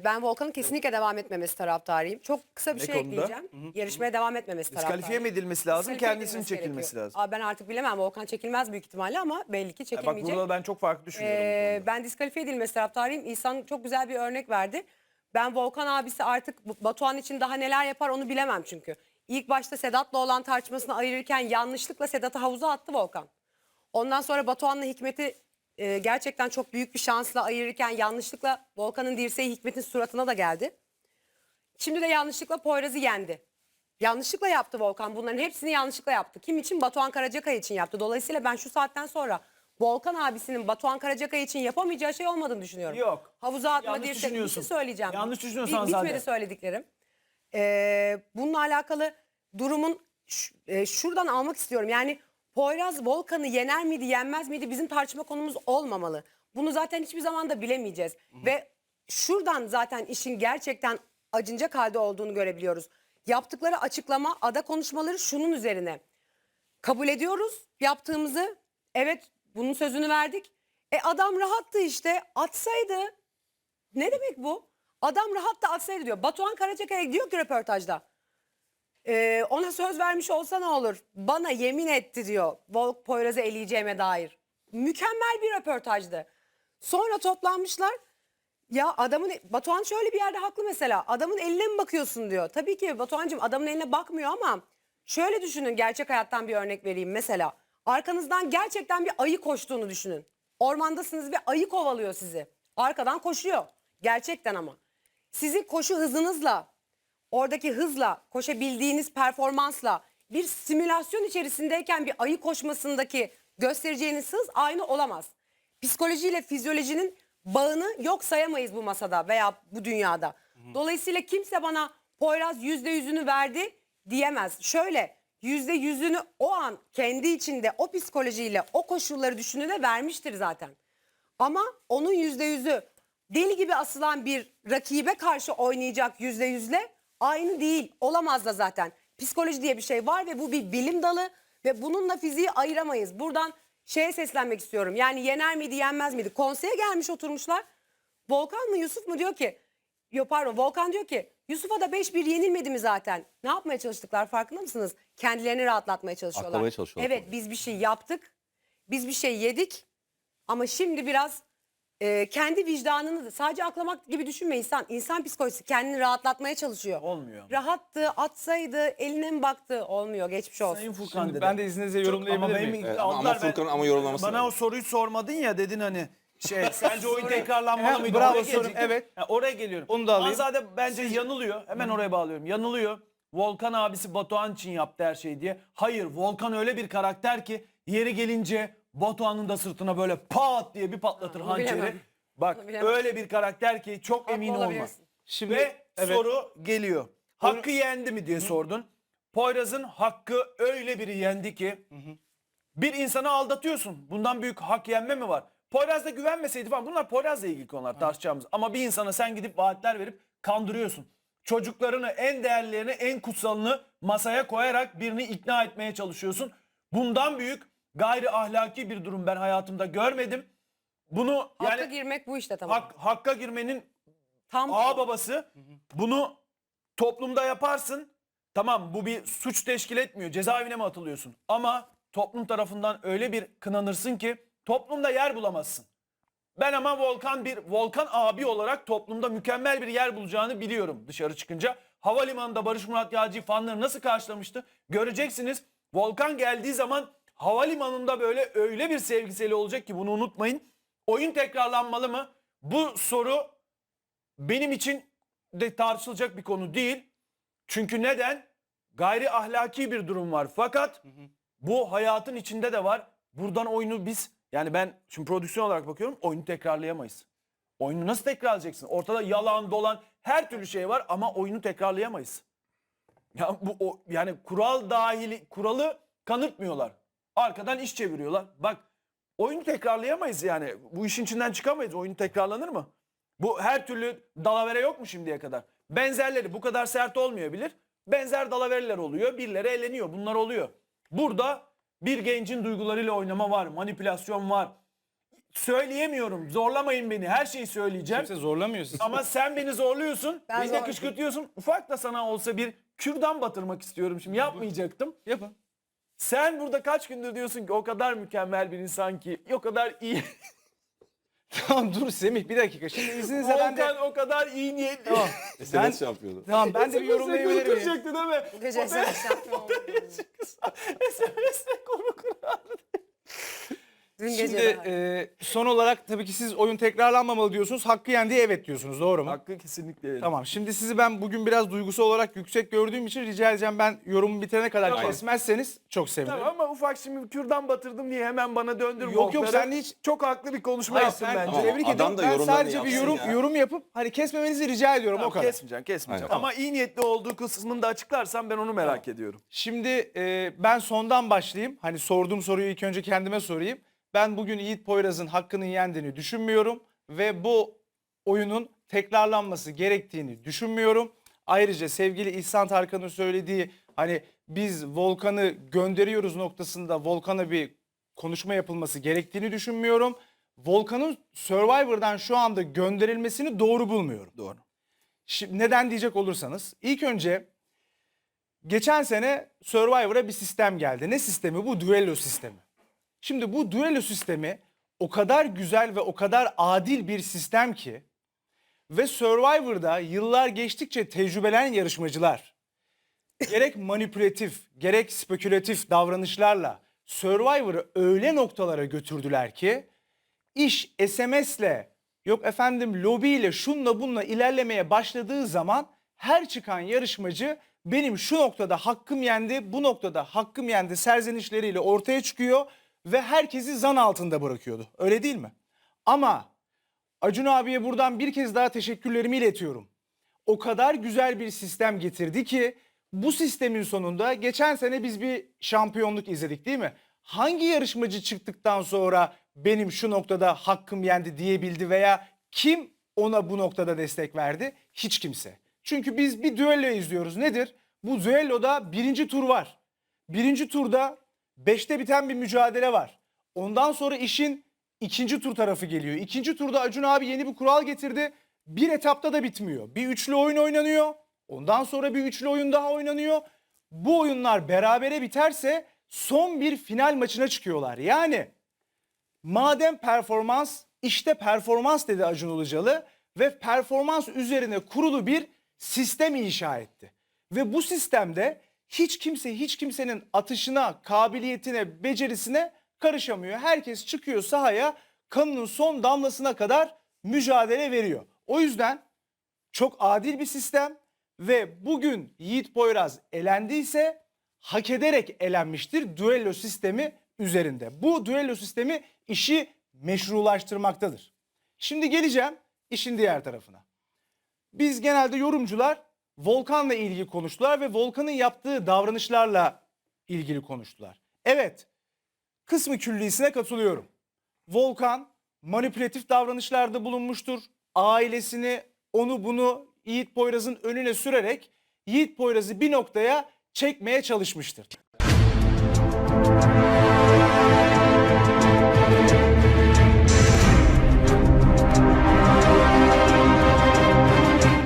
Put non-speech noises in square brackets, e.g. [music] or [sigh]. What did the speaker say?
Ee, ben Volkan'ın kesinlikle devam etmemesi taraftarıyım. Çok kısa bir Ne şey konuda? ekleyeceğim. Yarışmaya devam etmemesi taraftarıyım. Diskalifiye mi edilmesi lazım, Diskalifiye kendisinin edilmesi çekilmesi gerekiyor. lazım? Aa, ben artık bilemem. Volkan çekilmez büyük ihtimalle ama belli ki Ya bak çekilmeyecek. burada ben çok farklı düşünüyorum. bu Ee, konuda. ben diskalifiye edilmesi taraftarıyım. İhsan çok güzel bir örnek verdi. Ben Volkan abisi artık bu- Batuhan için daha neler yapar onu bilemem çünkü. İlk başta Sedat'la olan tartışmasını ayırırken yanlışlıkla Sedat'ı havuza attı Volkan. Ondan sonra Batuhan'la Hikmet'i e, gerçekten çok büyük bir şansla ayırırken yanlışlıkla Volkan'ın dirseği Hikmet'in suratına da geldi. Şimdi de yanlışlıkla Poyraz'ı yendi. Yanlışlıkla yaptı Volkan. Bunların hepsini yanlışlıkla yaptı. Kim için? Batuhan Karacakay için yaptı. Dolayısıyla ben şu saatten sonra Volkan abisinin Batuhan Karacakay için yapamayacağı şey olmadığını düşünüyorum. Yok. Havuza atma Yanlış diye bir düşünüyorsun. şey söyleyeceğim. Yanlış düşünüyorsan Bi- Bitmedi zaten. söylediklerim. Ee, bununla alakalı durumun ş- e, şuradan almak istiyorum. Yani Poyraz Volkan'ı yener miydi yenmez miydi bizim tartışma konumuz olmamalı. Bunu zaten hiçbir zaman da bilemeyeceğiz. Ve şuradan zaten işin gerçekten acınacak halde olduğunu görebiliyoruz. Yaptıkları açıklama, ada konuşmaları şunun üzerine. Kabul ediyoruz yaptığımızı. Evet bunun sözünü verdik. E adam rahattı işte atsaydı. Ne demek bu? Adam rahat da atsaydı diyor. Batuhan Karacakaya diyor ki röportajda. Ee, ona söz vermiş olsa ne olur? Bana yemin etti diyor. Volk Poyraz'ı eleyeceğime dair. Mükemmel bir röportajdı. Sonra toplanmışlar. Ya adamın Batuhan şöyle bir yerde haklı mesela. Adamın eline mi bakıyorsun diyor. Tabii ki Batuhan'cığım adamın eline bakmıyor ama şöyle düşünün gerçek hayattan bir örnek vereyim mesela. Arkanızdan gerçekten bir ayı koştuğunu düşünün. Ormandasınız ve ayı kovalıyor sizi. Arkadan koşuyor. Gerçekten ama. Sizi koşu hızınızla, oradaki hızla, koşabildiğiniz performansla bir simülasyon içerisindeyken bir ayı koşmasındaki göstereceğiniz hız aynı olamaz. Psikolojiyle fizyolojinin bağını yok sayamayız bu masada veya bu dünyada. Dolayısıyla kimse bana Poyraz yüzde yüzünü verdi diyemez. Şöyle yüzde yüzünü o an kendi içinde o psikolojiyle o koşulları düşününe vermiştir zaten. Ama onun yüzde yüzü deli gibi asılan bir rakibe karşı oynayacak yüzde yüzle aynı değil. Olamaz da zaten. Psikoloji diye bir şey var ve bu bir bilim dalı ve bununla fiziği ayıramayız. Buradan şeye seslenmek istiyorum. Yani yener miydi yenmez miydi? Konseye gelmiş oturmuşlar. Volkan mı Yusuf mu diyor ki Yok pardon Volkan diyor ki Yusuf'a da 5-1 yenilmedi mi zaten? Ne yapmaya çalıştıklar farkında mısınız? Kendilerini rahatlatmaya çalışıyorlar. Aklamaya çalışıyorlar. Evet biz bir şey yaptık. Biz bir şey yedik. Ama şimdi biraz e, kendi vicdanını da sadece aklamak gibi düşünme insan. İnsan psikolojisi kendini rahatlatmaya çalışıyor. Olmuyor. Rahattı, atsaydı, eline mi baktı? Olmuyor. Geçmiş olsun. Sayın Furkan Şimdi dedi. ben de izninizle yorumlayabilir ama miyim? Evet, ama- aldılar ama Furkan'ın ama yorumlaması Bana lazım. o soruyu sormadın ya dedin hani şey [laughs] sence oyun tekrarlanmalı He, mıydı? bravo Oraya gelecektim. evet. Ha, oraya geliyorum. Onu da alayım. Azade bence yanılıyor. Hemen oraya bağlıyorum. Yanılıyor. Volkan abisi Batuhan için yaptı her şeyi diye. Hayır Volkan öyle bir karakter ki yeri gelince Batuhan'ın da sırtına böyle pat diye bir patlatır onu hançeri. bilemem. Bak Onu bilemem. öyle bir karakter ki çok Haklı emin olma. olabilirsin. Şimdi Ve evet. soru geliyor. Hakkı yendi mi diye sordun. Poyraz'ın hakkı öyle biri yendi ki bir insanı aldatıyorsun. Bundan büyük hak yenme mi var? Poyraz'da güvenmeseydi falan bunlar Poyraz'la ilgili konular tartışacağımız. Ama bir insana sen gidip vaatler verip kandırıyorsun. Çocuklarını, en değerlerini, en kutsalını masaya koyarak birini ikna etmeye çalışıyorsun. Bundan büyük gayri ahlaki bir durum ben hayatımda görmedim. Bunu Hakka yani girmek bu işte tamam. hak, hakka girmenin Tam ağa babası bunu toplumda yaparsın. Tamam bu bir suç teşkil etmiyor. Cezaevine mi atılıyorsun? Ama toplum tarafından öyle bir kınanırsın ki toplumda yer bulamazsın. Ben ama Volkan bir Volkan abi olarak toplumda mükemmel bir yer bulacağını biliyorum dışarı çıkınca. Havalimanında Barış Murat Yağcı fanları nasıl karşılamıştı? Göreceksiniz. Volkan geldiği zaman havalimanında böyle öyle bir sevgiseli olacak ki bunu unutmayın. Oyun tekrarlanmalı mı? Bu soru benim için de tartışılacak bir konu değil. Çünkü neden? Gayri ahlaki bir durum var. Fakat bu hayatın içinde de var. Buradan oyunu biz yani ben şimdi prodüksiyon olarak bakıyorum oyunu tekrarlayamayız. Oyunu nasıl tekrarlayacaksın? Ortada yalan, dolan her türlü şey var ama oyunu tekrarlayamayız. Ya bu o, yani kural dahili kuralı kanıtmıyorlar. Arkadan iş çeviriyorlar. Bak oyunu tekrarlayamayız yani. Bu işin içinden çıkamayız. Oyunu tekrarlanır mı? Bu her türlü dalavere yok mu şimdiye kadar? Benzerleri bu kadar sert olmayabilir. Benzer dalavereler oluyor. Birileri eğleniyor. Bunlar oluyor. Burada bir gencin duygularıyla oynama var. Manipülasyon var. söyleyemiyorum. Zorlamayın beni. Her şeyi söyleyeceğim. Kimse zorlamıyor sizi. Ama sen beni zorluyorsun. Ben beni de zorladım. kışkırtıyorsun. Ufak da sana olsa bir kürdan batırmak istiyorum şimdi. Yapmayacaktım. Yapın. Sen burada kaç gündür diyorsun ki o kadar mükemmel bir insan ki, o kadar iyi. [laughs] Tamam dur Semih bir dakika. Şimdi izninizle ben de... Volkan o kadar iyi niyetli. Tamam. [laughs] ben, SMS şampiyonu. tamam ben de bir yorumlayabilir miyim? kıracaktı değil mi? Gece sen şampiyon [laughs] oldun. SMS'le konu kırardı. Dün Şimdi e, son olarak tabii ki siz oyun tekrarlanmamalı diyorsunuz. Hakkı yendi evet diyorsunuz doğru mu? Hakkı kesinlikle öyle. Tamam şimdi sizi ben bugün biraz duygusal olarak yüksek gördüğüm için rica edeceğim ben yorumu bitirene kadar Tamam. kesmezseniz çok sevinirim. Tamam ama ufak şimdi kürdan batırdım diye hemen bana döndürme. Yok, yok, sen hiç- Çok haklı bir konuşma Hayır yaptın sen bence. tebrik Adam ediyorum. da Ben yorumlarını sadece bir yapsın yorum ya. yorum yapıp hani kesmemenizi rica ediyorum Tamam, o kadar. Kesmeyeceğim, kesmeyeceğim. Aynen. Ama iyi niyetli olduğu kısmını da açıklarsan ben onu merak ediyorum. Şimdi e, ben sondan başlayayım. Hani sorduğum soruyu ilk önce kendime sorayım. Ben bugün Yiğit Poyraz'ın hakkını yendiğini düşünmüyorum ve bu oyunun tekrarlanması gerektiğini düşünmüyorum. Ayrıca sevgili İhsan Tarkan'ın söylediği hani biz Volkan'ı gönderiyoruz noktasında Volkan'a bir konuşma yapılması gerektiğini düşünmüyorum. Volkan'ın Survivor'dan şu anda gönderilmesini doğru bulmuyorum. Doğru. Şimdi neden diyecek olursanız ilk önce geçen sene Survivor'a bir sistem geldi. Ne sistemi? Bu düello sistemi. Şimdi bu düello sistemi o kadar güzel ve o kadar adil bir sistem ki ve Survivor'da yıllar geçtikçe tecrübelen yarışmacılar gerek manipülatif gerek spekülatif davranışlarla Survivor'ı öyle noktalara götürdüler ki iş SMS'le yok efendim lobiyle şunla bununla ilerlemeye başladığı zaman her çıkan yarışmacı benim şu noktada hakkım yendi, bu noktada hakkım yendi serzenişleriyle ortaya çıkıyor ve herkesi zan altında bırakıyordu. Öyle değil mi? Ama Acun abiye buradan bir kez daha teşekkürlerimi iletiyorum. O kadar güzel bir sistem getirdi ki bu sistemin sonunda geçen sene biz bir şampiyonluk izledik değil mi? Hangi yarışmacı çıktıktan sonra benim şu noktada hakkım yendi diyebildi veya kim ona bu noktada destek verdi? Hiç kimse. Çünkü biz bir düello izliyoruz. Nedir? Bu düelloda birinci tur var. Birinci turda 5'te biten bir mücadele var. Ondan sonra işin ikinci tur tarafı geliyor. İkinci turda Acun abi yeni bir kural getirdi. Bir etapta da bitmiyor. Bir üçlü oyun oynanıyor. Ondan sonra bir üçlü oyun daha oynanıyor. Bu oyunlar berabere biterse son bir final maçına çıkıyorlar. Yani madem performans işte performans dedi Acun Ilıcalı ve performans üzerine kurulu bir sistem inşa etti. Ve bu sistemde hiç kimse hiç kimsenin atışına, kabiliyetine, becerisine karışamıyor. Herkes çıkıyor sahaya kanının son damlasına kadar mücadele veriyor. O yüzden çok adil bir sistem ve bugün Yiğit Poyraz elendiyse hak ederek elenmiştir düello sistemi üzerinde. Bu düello sistemi işi meşrulaştırmaktadır. Şimdi geleceğim işin diğer tarafına. Biz genelde yorumcular Volkan'la ilgili konuştular ve Volkan'ın yaptığı davranışlarla ilgili konuştular. Evet, kısmı küllisine katılıyorum. Volkan manipülatif davranışlarda bulunmuştur. Ailesini, onu bunu Yiğit Poyraz'ın önüne sürerek Yiğit Poyraz'ı bir noktaya çekmeye çalışmıştır.